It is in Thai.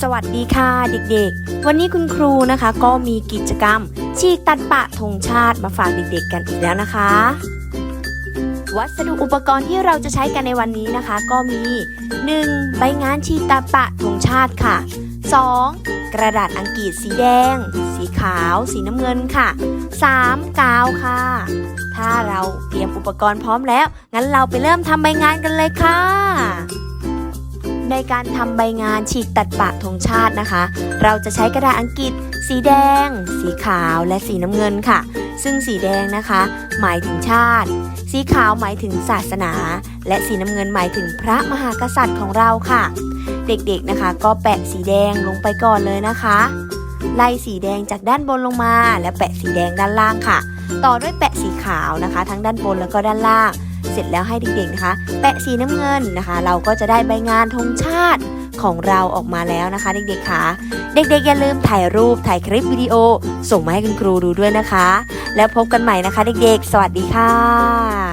สวัสดีค่ะเด็กๆ วันนี้คุณครูนะคะก็มีกิจกรรม ฉีกตัดปะธงชาติมาฝากเด็กๆกันอีกแล้วนะคะ วัสดุอุปกรณ์ที่เราจะใช้กันในวันนี้นะคะ ก็มี 1. ใบงานฉีกตัดปะธงชาติค่ะ 2. กระดาษอังกฤษสีแดง สีขาว สีน้ำเงินค่ะ 3. กาวค่ะ ถ้าเราเตรียมอุปกรณ์พร้อมแล้ว งั้นเราไปเริ่มทำใบงานกันเลยค่ะ ในการทำใบงานฉีกตัดปะธงชาตินะคะ เราจะใช้กระดาษอังกฤษ สีแดง สีขาวและสีน้ำเงินค่ะ ซึ่งสีแดงนะคะ หมายถึงชาติ สีขาวหมายถึงศาสนา และสีน้ำเงินหมายถึงพระมหากษัตริย์ของเราค่ะ เด็กๆนะคะ ก็แปะสีแดงลงไปก่อนเลยนะคะไล่สีแดงจากด้านบนลงมา และแปะสีแดงด้านล่างค่ะ ต่อด้วยแปะสีขาวนะคะ ทั้งด้านบนแล้วก็ด้านล่าง เสร็จแล้วให้เด็กๆนะคะ แปะสีน้ำเงินนะคะ เราก็จะได้ใบงานธงชาติของเราออกมาแล้วนะคะ เด็กๆค่ะ เด็กๆอย่าลืมถ่ายรูปถ่ายคลิปวิดีโอ ส่งมาให้คุณครูดูด้วยนะคะ แล้วพบกันใหม่นะคะ เด็กๆ สวัสดีค่ะ